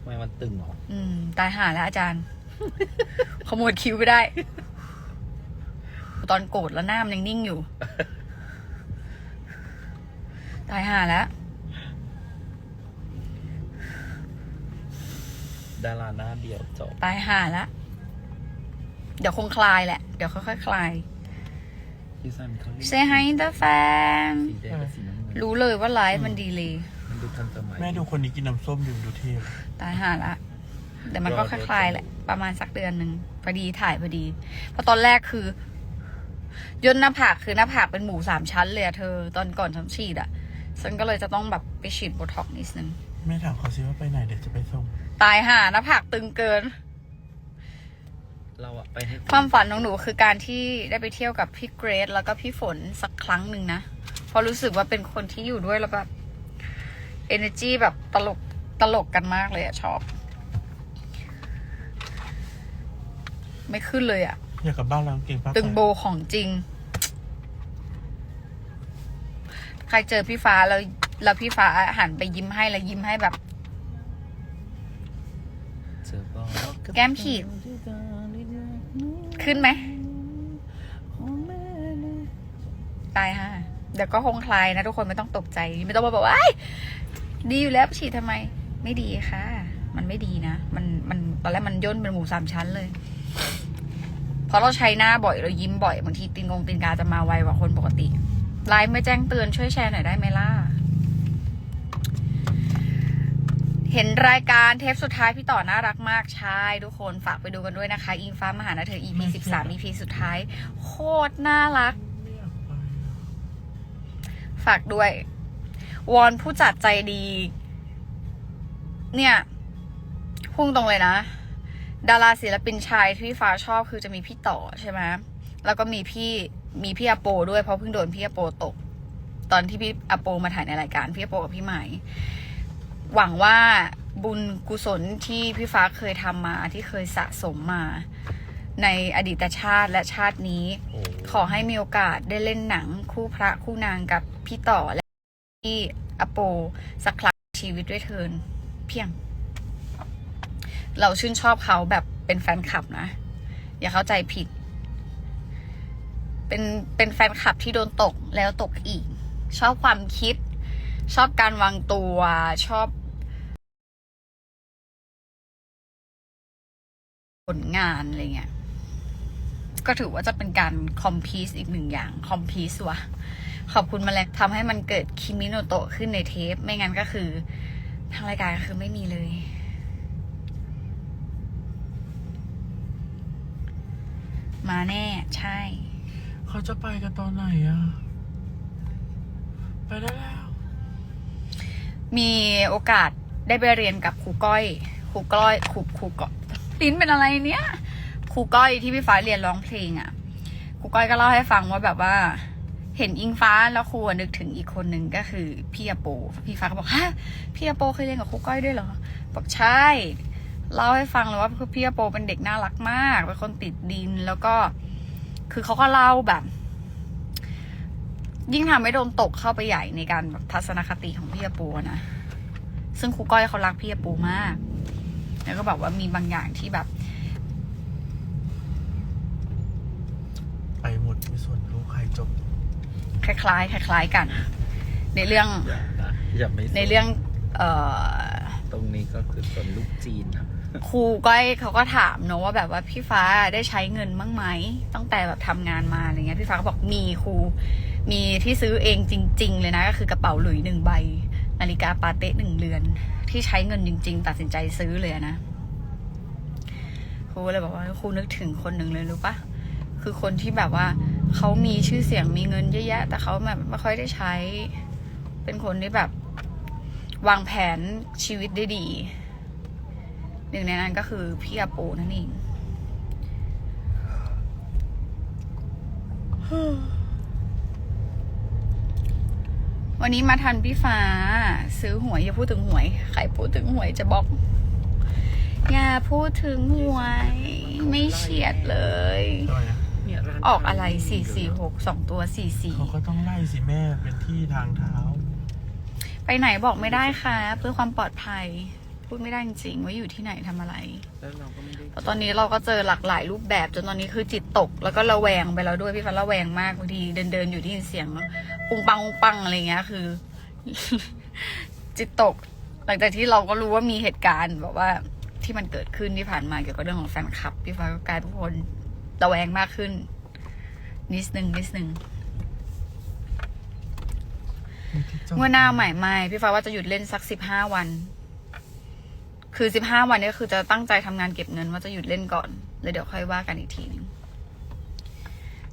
ทำไมมันตึงหรอ อืม ตายห่าแล้วอาจารย์ ขโมยคิ้วไปได้ ตอนโกรธแล้วหน้ามันยังนิ่งอยู่ ตายห่าแล้ว ดาราหน้าเดียวจบ ตายห่าแล้ว เดี๋ยวคงคลายแหละ เดี๋ยวค่อยๆคลายพี่ซันเขาเรียก Say hi the fan สีแดงกับสีน้ำเงิน รู้เลยว่าไลฟ์มันดีเลยมัน ดูทันสมัยแม่ดูคนนี้กินน้ำส้มดื่มดูเท่ตายห่าละแต่มันก็คลายๆแหละ ประมาณสักเดือนหนึ่งพอดีถ่ายพอดี เพราะตอนแรกคือย่นหน้าผากคือหน้าผากเป็นหมูสามชั้นเลยอะเธอ ตอนก่อนฉันฉีดอะฉันก็เลยจะต้องแบบไปฉีดโบท็อกซ์นิดนึงแม่ถามเขาซิว่าไปไหนเดี๋ยวจะไปส่ง ตายห่าหน้าผากตึงเกิน เราอะไปให้ความฝันของหนูคือการที่ได้ไปเที่ยวกับพี่เกรซแล้วก็พี่ฝนสักครั้งหนึ่งนะเพราะรู้สึกว่าเป็นคนที่อยู่ด้วยแล้วแบบ energy แบบตลกตลกกันมากเลยอะชอบ ไม่ขึ้นเลยอะอยากกลับบ้านแล้วเก่งป้าตึงโบของจริง ใครเจอพี่ฟ้าแล้วแล้วพี่ฟ้าหันไปยิ้มให้แล้วยิ้มให้แบบเจอบอกแก้มขีด ขึ้นไหมตายฮะเดี๋ยวก็คงคลายนะทุกคนไม่ต้องตกใจ ไม่ต้องมาบอกว่า"อ้าย ดีอยู่แล้วฉีดทำไม ไม่ดีค่ะ มันไม่ดีนะ มันมันตอนแรกมันย่นเป็นหมูสามชั้นเลย เพราะเราใช้หน้าบ่อยเรายิ้มบ่อยบางทีตีนงงตีนกาจะมาไวกว่าคนปกติไลฟ์ไม่แจ้งเตือนช่วยแชร์หน่อยได้ไหมล่ะเห็นรายการเทปสุดท้ายพี่ต่อน่ารักมากใช่ทุกคนฝากไปดูกันด้วยนะคะ อิงฟ้ามหานาเธอ EP 13 EP สุดท้าย โคตรน่ารัก ฝากด้วย วอนผู้จัดใจดี เนี่ยพุ่งตรงเลยนะ ดาราศิลปินชายที่พี่ฟ้าชอบคือจะมีพี่ต่อใช่ไหมแล้วก็มีพี่มีพี่อโป ด้วยเพราะเพิ่งโดนพี่อโปตก ตอนที่พี่อโปมาถ่ายในรายการพี่อโปกับพี่ใหม่หวังว่าบุญกุศลที่พี่ฟ้าเคยทำมาที่เคยสะสมมา ในอดีตชาติและชาตินี้โอ้ขอให้มีโอกาสได้เล่นหนังคู่พระคู่นางกับพี่ต่อ และพี่อโปสักครั้งชีวิตด้วยเทินเพียง เราชื่นชอบเขาแบบเป็นแฟนคลับนะ อย่าเข้าใจผิด เป็นเป็นแฟนคลับที่โดนตกแล้วตกอีก ชอบความคิด ชอบการวางตัวชอบผลงานอะไรเงี้ยก็ถือว่าจะเป็นการคอมพีซอีกหนึ่งอย่าง คอมพีซวะ ขอบคุณมาแล้วทำให้มันเกิดคิมิโนโตะขึ้นในเทป ไม่งั้นก็คือทางรายการก็คือไม่มีเลยมาแน่ใช่ เขาจะไปกันตอนไหนอะไปได้แล้ว มีโอกาสได้ไปเรียนกับครูก้อยครูก้อยครูครูก้อยลิ้นเป็นอะไรเนี่ยครูก้อยที่พี่ฟ้าเรียนร้องเพลงอะ่ะครูก้อยก็เล่าให้ฟังว่าแบบว่า เห็นอิงฟ้าแล้วครูอะนึกถึงอีกคนหนึ่งก็คือพี่อโป พี่ฟ้าก็บอกฮะพี่อโปเคยเรียนกับครูก้อยด้วยเหรอบอกใช่เล่าให้ฟังเลยว่าพี่อโปเป็นเด็กน่ารักมากเป็นคนติดดินแล้วก็ คือเขาก็เล่าแบบ ยิ่งทำให้โดนตกเข้าไปใหญ่ในการแบบทัศนคติของพี่อโปนะซึ่งครูก้อยเขารักพี่อโปมาก แล้วก็บอกว่ามีบางอย่างที่แบบไปหมดในส่วนลูกใครจบ คล้ายๆคล้ายๆกัน ในเรื่องอย่านะอย่าไม่สในเรื่องเอ่อ ตรงนี้ก็คือส่วนลูกจีนนะครูก้อยเขาก็ถามเนอะว่าแบบว่าพี่ฟ้าได้ใช้เงินบ้างไหมตั้งแต่แบบทำงานมาอะไรเงี้ยพี่ฟ้าก็บอกมีครูมีที่ซื้อเองจริง ๆ เลยนะ ก็คือกระเป๋าหลุยหนึ่งใบ นาฬิกาปาเต้หนึ่งเรือน ที่ใช้เงินจริง ๆ ตัดสินใจซื้อเลยอะนะครูก็เลยบอกว่าครูนึกถึงคนหนึ่งเลยรู้ปะคือคนที่แบบว่า เขามีชื่อเสียงมีเงินเยอะแยะ แต่เขาแบบไม่ค่อยได้ใช้ เป็นคนที่แบบ วางแผนชีวิตได้ดี หนึ่งในนั้นก็คือพี่อาปูนั่นเองวันนี้มาทันพี่ฟ้า ซื้อหวย อย่าพูดถึงหวย ใครพูดถึงหวยจะบอก อย่าพูดถึงหวย ไม่เฉียดเลย อะเนี่ยร้านออกอะไรสี่สี่หกสองตัวสี่สี่เขาก็ต้องไล่สิแม่เป็นที่ทางเท้า ไปไหนบอกไม่ได้ค่ะ เพื่อความปลอดภัย พูดไม่ได้จริงๆว่าอยู่ที่ไหนทำอะไรแล้วเราก็ไม่ได้แล้วตอนนี้เราก็เจอหลากหลายรูปแบบจนตอนนี้คือจิตตก แล้วก็ระแวงไปแล้วด้วยพี่ฟ้าระแวงมากบางทีเดินเดินๆอยู่ที่ยินเสียงปุงปังปุงปังอะไรเงี้ยคือ จิตตก หลังจากที่เราก็รู้ว่ามีเหตุการณ์แบบว่าที่มันเกิดขึ้นที่ผ่านมาเกี่ยวกับเรื่องของแฟนคลับ พี่ฟ้าก็กลายเป็นคนระแวงมากขึ้น นิดนึงนิดนึงมีที่จอดเมื่อหน้าใหม่ไม่พี่ฟ้าว่าจะหยุดเล่นสักสิบห้าวัน คือสิบห้าวันเนี้คือจะตั้งใจทำงานเก็บเงิน ว่าจะหยุดเล่นก่อนแล้วเดี๋ยวค่อยว่ากันอีกทีหนึง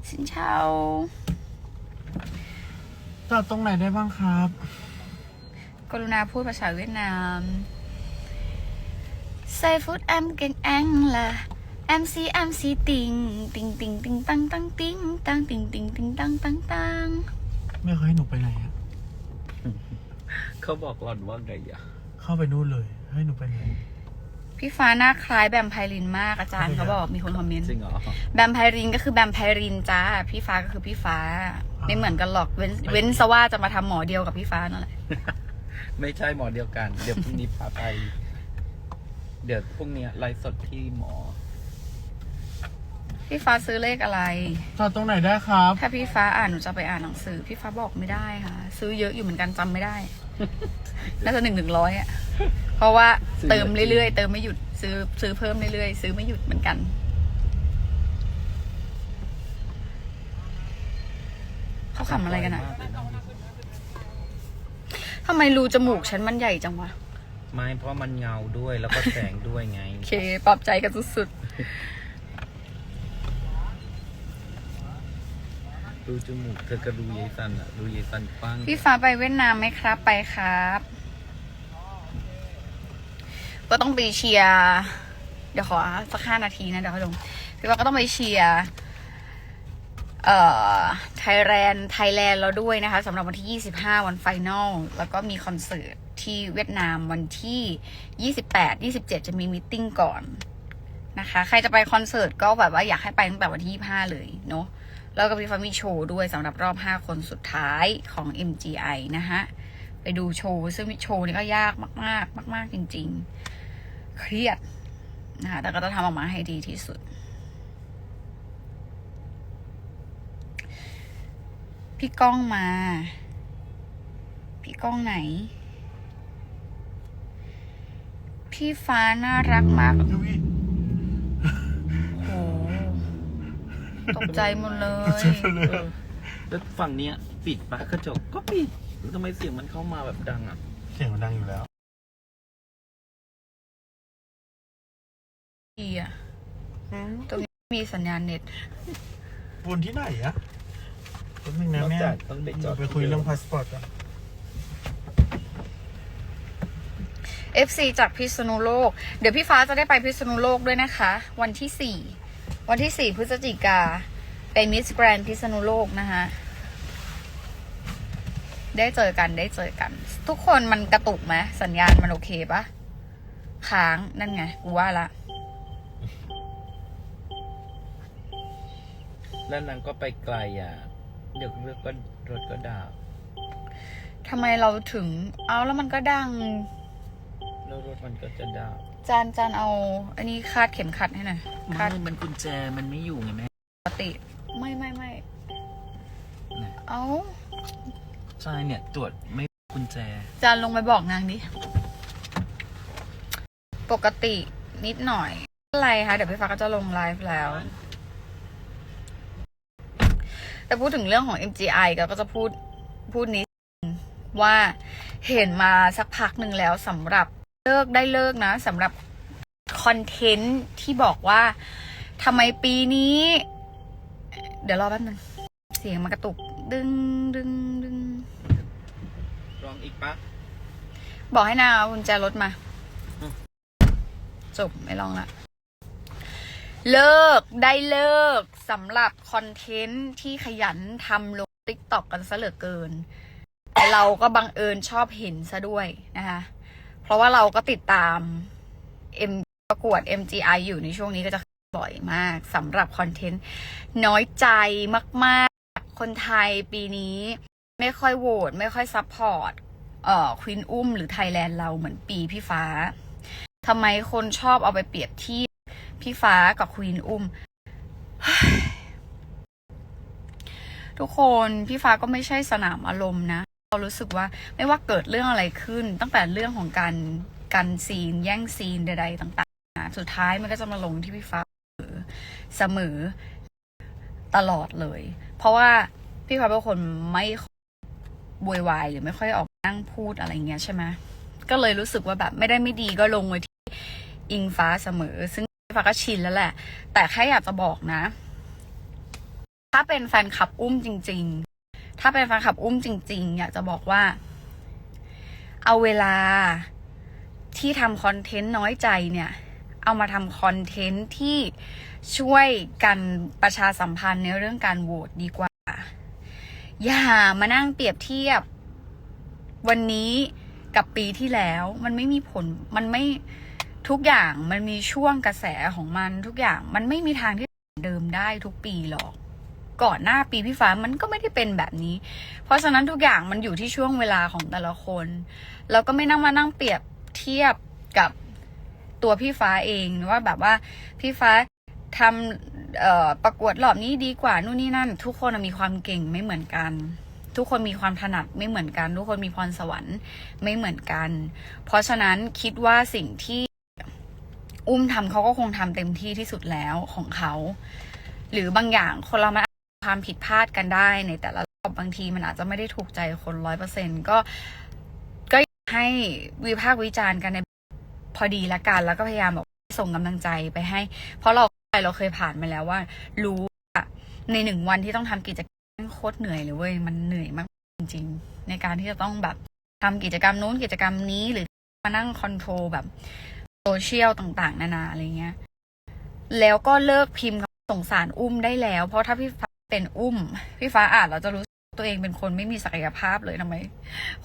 สินเชาจอดตรงไหนได้บ้างครับ กรุณาพูดภาษาเวียดนามใส่ฟุตแอมเก่งแองละ แอมซีแอมซีติงติงติงติงตังตังติงตังติงติงติงตังตังตังไม่เคยให้หนูไปไหนอะเขาบอกหล่อนว่าไงอะเข้าไปนู่นเลย ให้หนูไปไหนพี่ฟ้าหน้าคล้ายแบมไพรินมากอาจารย์เขาบอกมีคนคอมเมนต์จริงเหรอแบมไพรินก็คือแบมไพรินจ้าพี่ฟ้าก็คือพี่ฟ้า ไม่เหมือนกันหรอกเว้นเว้นซะว่าจะมาทำหมอเดียวกับพี่ฟ้านั่นแหละไม่ใช่หมอเดียวกัน เดี๋ยวพรุ่งนี้พาไป เดี๋ยวพรุ่งนี้ไลฟ์สดที่หมอ พี่ฟ้าซื้อเลขอะไร จอดตรงไหนได้ครับ ถ้าพี่ฟ้าอ่านหนูจะไปอ่านหนังสือ พี่ฟ้าบอกไม่ได้ค่ะ ซื้อเยอะอยู่เหมือนกันจำไม่ได้ น่าจะหนึ่งถึงร้อยอะ เพราะว่าซื้อเยอะ เติมเรื่อยๆเติมไม่หยุดซื้อซื้อเพิ่มเรื่อยๆซื้อไม่หยุดเหมือนกัน เขาขำอะไรกันอะทำไมรูจมูกฉันมันใหญ่จังวะ ไม่เพราะมันเงาด้วยแล้วก็แสงด้วยไง โอเค ปรับใจกันสุด ดูจมูกเธอก็ดูยายสันอะดูยายสันกว้างพี่ฟ้าไปเวียดนามไหมครับ ไปครับ ก็ต้องไปเชียร์เดี๋ยวขอสักห้านาทีนะเดี๋ยวค่ลงพี่ว่าก็ต้องไปเชียร์เอ่อไทยแลนด์ไทยแลนด์เราด้วยนะคะสำหรับวันที่ 25 วันไฟนอลแล้วก็มีคอนเสิร์ตที่เวียดนามวันที่ 28 27 จะมีมิทติ้งก่อนนะคะ ใครจะไปคอนเสิร์ตก็แบบว่าอยากให้ไปตั้งแต่วันที่ 25 เลยเนาะ แล้วก็มีฟามีโชว์ด้วยสำหรับรอบ 5 คนสุดท้ายของ MGI นะฮะไปดูโชว์ซึ่งโชว์นี้ก็ยากมาก ๆ มาก ๆ จริง ๆ เครียดนะคะแต่ก็จะทำออกมาให้ดีที่สุด พี่ก้องมา พี่ก้องไหน พี่ฟ้าน่ารักมาก ยูวี่ โอ้โห ตกใจหมดเลย เออแล้วฝั่งเนี้ยปิดปะกระจกก็ปิดแล้วทำไมเสียงมันเข้ามาแบบดังอะ เสียงมันดังอยู่แล้ว ดีอะตรงนี้มีสัญญาณเน็ต วนที่ไหนอะแป๊บนึงนะนอกแม่จากต้องไปจอด ไปคุยเรื่องพาสปอร์ตกัน FC จากพิษณุโลก เดี๋ยวพี่ฟ้าจะได้ไปพิษณุโลกด้วยนะคะ วันที่สี่ วันที่สี่พฤศจิกาไปมิสแกรนพิษณุโลกนะคะได้เจอกันได้เจอกัน ทุกคนมันกระตุกไหมสัญญาณมันโอเคปะค้างนั่นไงกูว่าละแล้วนางก็ไปไกลอะเดี๋ยวรถก็รถก็ดับทำไมเราถึง เอาแล้วมันก็ดัง แล้วรถมันก็จะดับ จานจานเอา อันนี้คาดเข็มขัดให้หน่อยคาดมันกุญแจมันไม่อยู่ไงแม่ปกติ ไม่ไม่ไม่นะเอาใช่เนี่ยตรวจไม่กุญแจ จานลงไปบอกนางดิปกตินิดหน่อยอะไรคะเดี๋ยวพี่ฟ้าก็จะลงไลฟ์แล้ว แต่พูดถึงเรื่องของ MGI ก็จะพูดพูดนิดนึงว่าเห็นมาสักพักหนึ่งแล้วสำหรับ เลิกได้เลิกนะสำหรับคอนเทนต์ที่บอกว่าทำไมปีนี้ เดี๋ยวรอแป๊บนึงเสียงมันกระตุก ดึงดึงดึงลองอีกปะบอกให้นางเอากุญแจรถมาอืมจบไม่ลองละเลิกได้เลิกสำหรับคอนเทนต์ที่ขยันทำลงติ๊กต็อกกันซะเหลือเกิน แต่เราก็บังเอิญชอบเห็นซะด้วยนะคะ เพราะว่าเราก็ติดตาม M ประกวด MGI อยู่ในช่วงนี้ก็จะบ่อยมากสำหรับคอนเทนต์น้อยใจมากๆ คนไทยปีนี้ไม่ค่อยโหวตไม่ค่อยซัพพอร์ตเอ่อควินอุ้มหรือไทยแลนด์เราเหมือนปีพี่ฟ้าทำไมคนชอบเอาไปเปรียบเทียบพี่ฟ้ากับควีนอุ้ม ทุกคนพี่ฟ้าก็ไม่ใช่สนามอารมณ์นะ เรารู้สึกว่าไม่ว่าเกิดเรื่องอะไรขึ้น ตั้งแต่เรื่องของการกันซีน แย่งซีนใดๆต่างๆ สุดท้ายมันก็จะมาลงที่พี่ฟ้าเสมอตลอดเลย เพราะว่าพี่ฟ้าเป็นคนไม่บวยวายหรือไม่ค่อยออกนั่งพูดอะไรเงี้ยใช่ไหมก็เลยรู้สึกว่าแบบไม่ได้ไม่ดีก็ลงไว้ที่อิงฟ้าเสมอ ซึ่งพี่ฟ้าก็ชินแล้วแหละ แต่แค่อยากจะบอกนะ ถ้าเป็นแฟนคลับอุ้มจริง ถ้าเป็นแฟนคลับอุ้มจริง ๆ อยากจะบอกว่า เอาเวลาที่ทำคอนเทนต์น้อยใจเนี่ย เอามาทำคอนเทนต์ที่ช่วยกันประชาสัมพันธ์ในเรื่องการโหวตดีกว่า อย่ามานั่งเปรียบเทียบ วันนี้กับปีที่แล้วมันไม่มีผลมันไม่ทุกอย่างมันมีช่วงกระแสของมันทุกอย่าง มันไม่มีทางที่เดิมได้ทุกปีหรอก ก่อนหน้าปีพี่ฟ้ามันก็ไม่ได้เป็นแบบนี้ เพราะฉะนั้นทุกอย่างมันอยู่ที่ช่วงเวลาของแต่ละคนแล้วก็ไม่นั่งมานั่งเปรียบเทียบกับตัวพี่ฟ้าเองว่าแบบว่าพี่ฟ้าทำประกวดรอบนี้ดีกว่านู่นนี่นั่น ทุกคนมีความเก่งไม่เหมือนกัน ทุกคนมีความถนัดไม่เหมือนกัน ทุกคนมีพรสวรรค์ไม่เหมือนกัน เพราะฉะนั้นคิดว่าสิ่งที่อุ้มทำเขาก็คงทำเต็มที่ที่สุดแล้วของเขา หรือบางอย่างคนเรามาจจะมี ความผิดพลาดกันได้ในแต่ละรอบบางทีมันอาจจะไม่ได้ถูกใจคนร้อยเปอร์เซ็นก็ก็ให้วิพากษ์วิจารณ์กันในพอดีละกัน แล้วก็พยายามแบบส่งกำลังใจไปให้ เพราะเราเราเคยผ่านมาแล้วว่า รู้ว่าในหนึ่งวันที่ต้องทำกิจกรรมโคตรเหนื่อยเลยเว้ยมันเหนื่อยมากจริง ๆ ในการที่จะต้องแบบทำกิจกรรมนู้นกิจกรรมนี้หรือมานั่งคอนโทรลแบบโซเชียลต่าง ๆ นานาอะไรเงี้ยแล้วก็เลิกพิมพ์สงสารอุ้มได้แล้ว เพราะถ้าพี่ฟ เป็นอุ้ม พี่ฟ้าอ่านเราจะรู้สึกตัวเองเป็นคนไม่มีศักยภาพเลยทำไม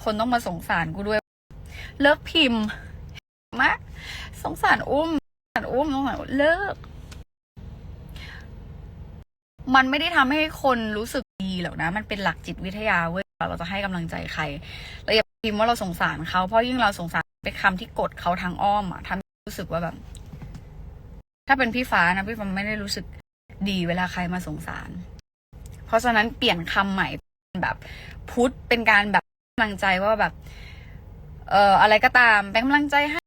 คนต้องมาสงสารกูด้วย เลิกพิมพ์มากสงสารอุ้มสงสารอุ้มสงสารเลิก มันไม่ได้ทำให้คนรู้สึกดีหรอกนะ มันเป็นหลักจิตวิทยาเว้ยเราจะให้กำลังใจใครเราอย่าพิมพ์ว่าเราสงสารเขาเพราะยิ่งเราสงสารเป็นคำที่กดเขาทางอ้อมอะทำให้รู้สึกว่าแบบ ถ้าเป็นพี่ฟ้านะพี่ฟ้าไม่ได้รู้สึกดีเวลาใครมาสงสาร ราะฉะนั้นเปลี่ยนคำใหม่เป็นแบบพุทธเป็นการแบบกำลังใจว่าแบบ เอ่ออะไรก็ตามเป็นกำลังใจให้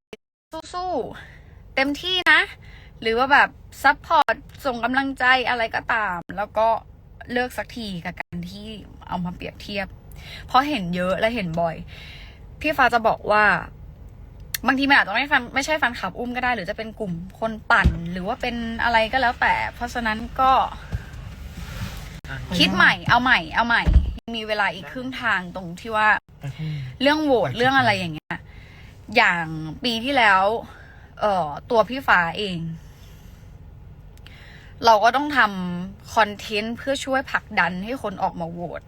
สู้ๆเต็มที่นะ หรือว่าแบบซัพพอร์ตส่งกำลังใจอะไรก็ตาม แล้วก็เลิกสักทีกับการที่เอามาเปรียบเทียบ เพราะเห็นเยอะและเห็นบ่อย พี่ฟ้าจะบอกว่า บางทีมันอาจจะไม่ฟันไม่ใช่ฟันขับอุ้มก็ได้ หรือจะเป็นกลุ่มคนปั่น หรือว่าเป็นอะไรก็แล้วแต่ เพราะฉะนั้นก็ คิดใหม่เอาใหม่เอาใหม่ มีเวลาอีกครึ่งทางตรงที่ว่าไปพรุ่งนี้เรื่องโหวตเรื่องอะไรอย่างเงี้ย อย่างปีที่แล้ว เอ่อ ตัวพี่ฟ้าเอง เราก็ต้องทำคอนเทนต์เพื่อช่วยผลักดันให้คนออกมาโหวต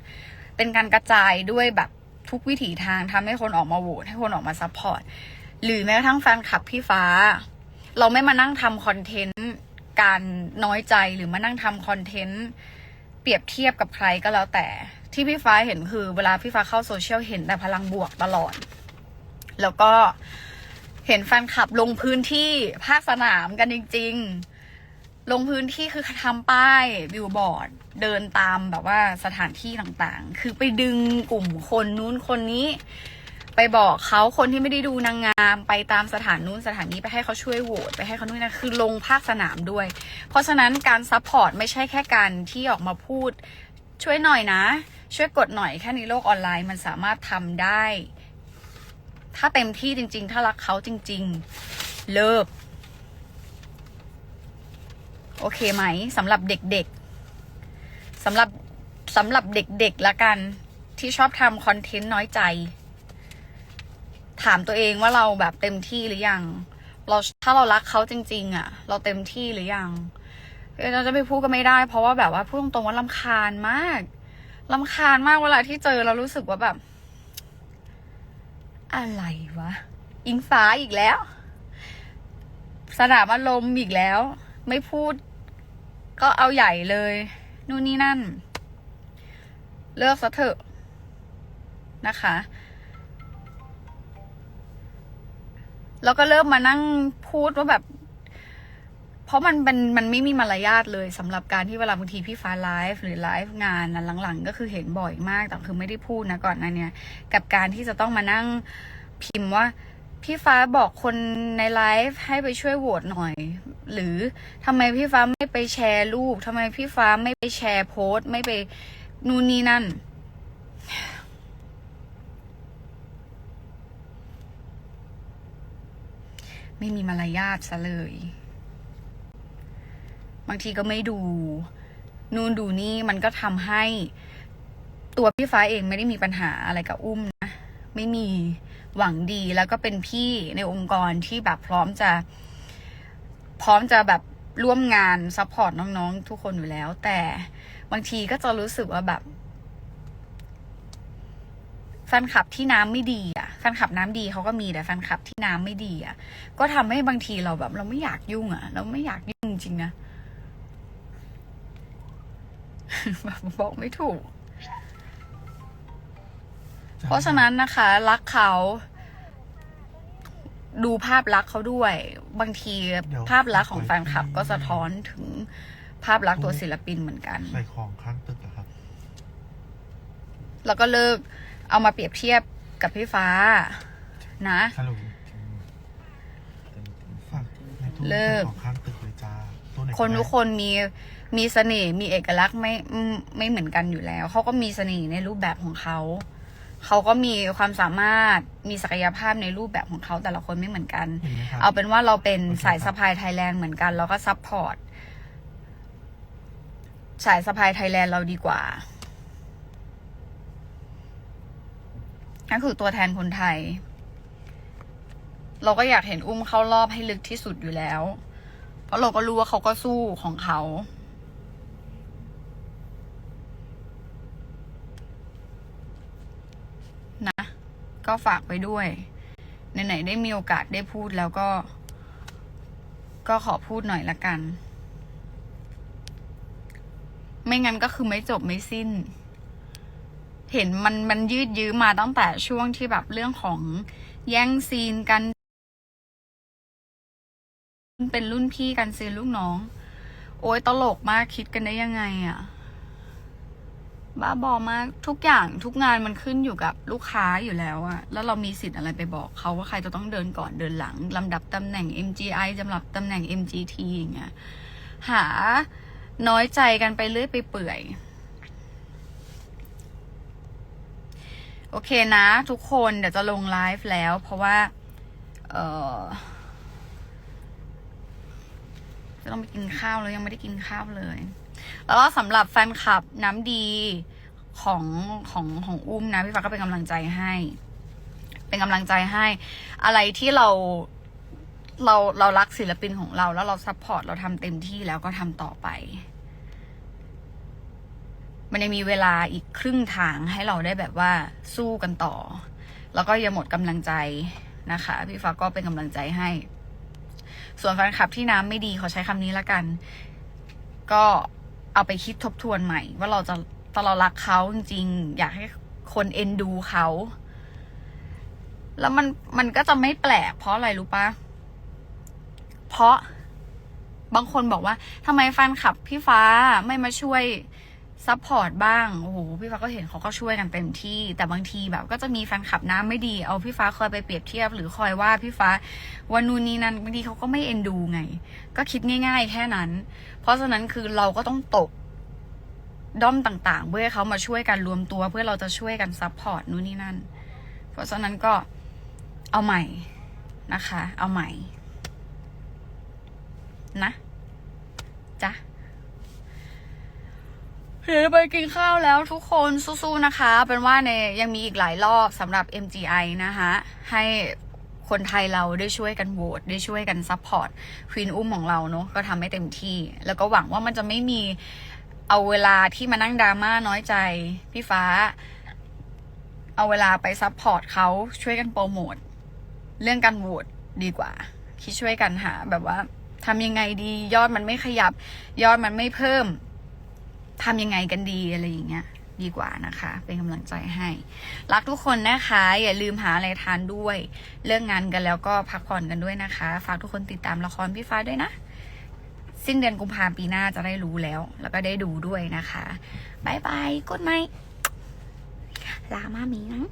เป็นการกระจายด้วยแบบทุกวิถีทางทำให้คนออกมาโหวตให้คนออกมาซัพพอร์ตหรือแม้กระทั่งแฟนคลับพี่ฟ้า เราไม่มานั่งทำคอนเทนต์การน้อยใจหรือมานั่งทำคอนเทนต์เปรียบเทียบกับใครก็แล้วแต่ ที่พี่ฟ้าเห็นคือ เวลาพี่ฟ้าเข้าโซเชียลเห็นแต่พลังบวกตลอด แล้วก็เห็นแฟนคลับลงพื้นที่ภาคสนามกันจริง ๆ ลงพื้นที่คือทำป้ายบิลบอร์ด เดินตามแบบว่าสถานที่ต่างๆ คือไปดึงกลุ่มคนนู้นคนนี้ ไปบอกเขาคนที่ไม่ได้ดูนางงาม ไปตามสถานนู้นสถานนี้ไปให้เขาช่วยโหวตไปให้เขานู่นนะคือลงภาคสนามด้วย เพราะฉะนั้นการซัพพอร์ตไม่ใช่แค่การที่ออกมาพูด ช่วยหน่อยนะ ช่วยกดหน่อยแค่ในโลกออนไลน์มันสามารถทำได้ ถ้าเต็มที่จริง ๆ ถ้ารักเขาจริง ๆ เลิกโอเคไหมสำหรับเด็กๆสำหรับสำหรับเด็กๆละกันที่ชอบทำคอนเทนต์น้อยใจ ถามตัวเองว่าเราแบบเต็มที่หรือยัง เราถ้าเรารักเขาจริง ๆ อะ เราเต็มที่หรือยังเราจะไปพูดก็ไม่ได้ เพราะว่าแบบว่าพูดตรงๆว่าลำคาญมากลำคาญมากเวลาที่เจอเรารู้สึกว่าแบบ อะไรวะ อิงฟ้าอีกแล้ว สนามอารมณ์อีกแล้ว ไม่พูด ก็เอาใหญ่เลย นู่นนี่นั่น เลิกซะเถอะนะคะ แล้วก็เริ่มมานั่งพูดว่าแบบ เพราะมันเป็นมันไม่มีมารยาทเลยสำหรับการที่เวลาบางทีพี่ฟ้าไลฟ์หรือไลฟ์งานนะหลัง ๆ ก็คือเห็นบ่อยมากแต่คือไม่ได้พูดนะก่อนหนเนี่ย กับการที่จะต้องมานั่งพิมพ์ว่าพี่ฟ้าบอกคนในไลฟ์ให้ไปช่วยโหวตหน่อย หรือทำไมพี่ฟ้าไม่ไปแชร์รูปทำไมพี่ฟ้าไม่ไปแชร์โพสต์ ไม่ไปนู่นนี่นั่น ไม่มีมารยาทซะเลย บางทีก็ไม่ดู นู่นดูนี่มันก็ทำให้ตัวพี่ฟ้าเองไม่ได้มีปัญหาอะไรกับอุ้มนะ ไม่มีหวังดีแล้วก็เป็นพี่ในองค์กรที่แบบพร้อมจะ พร้อมจะแบบร่วมงานซัพพอร์ตน้องๆ ทุกคนอยู่แล้ว แต่บางทีก็จะรู้สึกว่าแบบ แฟนคลับที่น้ำไม่ดีอะแฟนคลับน้ำดีเขาก็มีแต่แฟนคลับที่น้ำไม่ดีอะ ก็ทำให้บางทีเราแบบ เราไม่อยากยุ่งอะ เราไม่อยากยุ่งจริงๆนะแบบบอกไม่ถูก เพราะฉะนั้นนะคะ รักเขาดูภาพลักษณ์เขาด้วย บางทีภาพลักษณ์ของแฟนคลับก็สะท้อนถึงภาพลักษณ์ตัวศิลปินเหมือนกัน ใส่ของข้างตึกอะครับ แล้วก็เลิก เอามาเปรียบเทียบกับพี่ฟ้านะฮัลโหลฝากในตู้เลิก ของข้างตึกเลยจ้าตู้ไหนคนทุกคนมีมีเสน่ห์มีเอกลักษณ์ไม่ไม่ไม่เหมือนกันอยู่แล้ว เขาก็มีเสน่ห์ในรูปแบบของเขา เขาก็มีความสามารถมีศักยภาพในรูปแบบของเขาแต่ละคนไม่เหมือนกัน เห็นไหมครับ เอาเป็นว่าเราเป็นโอเคสายสะพายไทยแลนด์เหมือนกันเราก็ซัพพอร์ตสายสะพายไทยแลนด์เราดีกว่า นั่นคือตัวแทนคนไทย เราก็อยากเห็นอุ้มเข้ารอบให้ลึกที่สุดอยู่แล้ว เพราะเราก็รู้ว่าเขาก็สู้ของเขา นะ ก็ฝากไปด้วย ไหนๆได้มีโอกาสได้พูดแล้วก็ ก็ขอพูดหน่อยละกัน ไม่งั้นก็คือไม่จบไม่สิ้น เห็นมันมันยืดยื้อมาตั้งแต่ช่วงที่แบบเรื่องของแย่งซีนกัน เป็นรุ่นพี่กันซีนลูกน้อง โอ้ยตลกมากคิดกันได้ยังไงอะบ้าบอมากทุกอย่างทุกงานมันขึ้นอยู่กับลูกค้าอยู่แล้วอะแล้วเรามีสิทธิ์อะไรไปบอกเขาว่าใครจะต้องเดินก่อนเดินหลังลำดับตำแหน่ง MGI จำหรับตำแหน่ง MGT อย่างเงี้ยหาน้อยใจกันไปเรื่อยไปเปื่อย โอเคนะ ทุกคนเดี๋ยวจะลงไลฟ์แล้ว เพราะว่า เออจะต้องไปกินข้าวแล้วยังไม่ได้กินข้าวเลย แล้วก็สำหรับแฟนคลับน้ำดีของของของอุ้มนะพี่ฟ้าก็เป็นกำลังใจให้ เป็นกำลังใจให้ อะไรที่เราเราเรารักศิลปินของเราแล้วเราซัพพอร์ตเราทำเต็มที่แล้วก็ทำต่อไป มันยังมีเวลาอีกครึ่งทางให้เราได้แบบว่าสู้กันต่อ แล้วก็อย่าหมดกำลังใจนะคะ พี่ฟ้าก็เป็นกำลังใจให้ ส่วนแฟนคลับที่น้ำไม่ดีขอใช้คำนี้ละกัน ก็เอาไปคิดทบทวนใหม่ ว่าเราจะตลอนเรารักเขาจริงๆ อยากให้คนเอ็นดูเขา แล้วมันมันก็จะไม่แปลกเพราะอะไรรู้ปะเพราะบางคนบอกว่าทำไมแฟนคลับพี่ฟ้าไม่มาช่วย ซัพพอร์ตบ้าง โอ้โห พี่ฟ้าก็เห็นเขาก็ช่วยกันเต็มที่ แต่บางทีแบบก็จะมีแฟนคลับน้ำไม่ดี เอาพี่ฟ้าคอยไปเปรียบเทียบ หรือคอยว่าพี่ฟ้าว่านู่นนี่นั่นบางทีเขาก็ไม่เอ็นดูไง ก็คิดง่าย ๆ แค่นั้น เพราะฉะนั้นคือเราก็ต้องตกด้อมต่าง ๆ เพื่อเขามาช่วยกันรวมตัว เพื่อเราจะช่วยกันซัพพอร์ตนู่นนี่นั่น เพราะฉะนั้นก็เอาใหม่นะคะ เอาใหม่ นะจ้ะ เดี๋ยวไปกินข้าวแล้วทุกคนสู้ๆนะคะ เป็นว่าในยังมีอีกหลายรอบสำหรับ MGI นะคะให้คนไทยเราได้ช่วยกันโหวตได้ช่วยกันซัพพอร์ตควีนอุ้มของเราเนาะก็ทำให้เต็มที่ แล้วก็หวังว่ามันจะไม่มีเอาเวลาที่มานั่งดราม่าน้อยใจ พี่ฟ้า เอาเวลาไปซัพพอร์ตเขาช่วยกันโปรโมทเรื่องการโหวตดีกว่า คิดช่วยกันหาแบบว่าทำยังไงดียอดมันไม่ขยับ ยอดมันไม่เพิ่ม ทำยังไงกันดีอะไรอย่างเงี้ยดีกว่านะคะ เป็นกำลังใจให้ รักทุกคนนะคะ อย่าลืมหาอะไรทานด้วย เลิกงานกันแล้วก็พักผ่อนกันด้วยนะคะ ฝากทุกคนติดตามละครพี่ฟ้าด้วยนะ สิ้นเดือนกุมภาพันธ์ปีหน้าจะได้รู้แล้ว แล้วก็ได้ดูด้วยนะคะบายบายกดไม้ลามามีนะ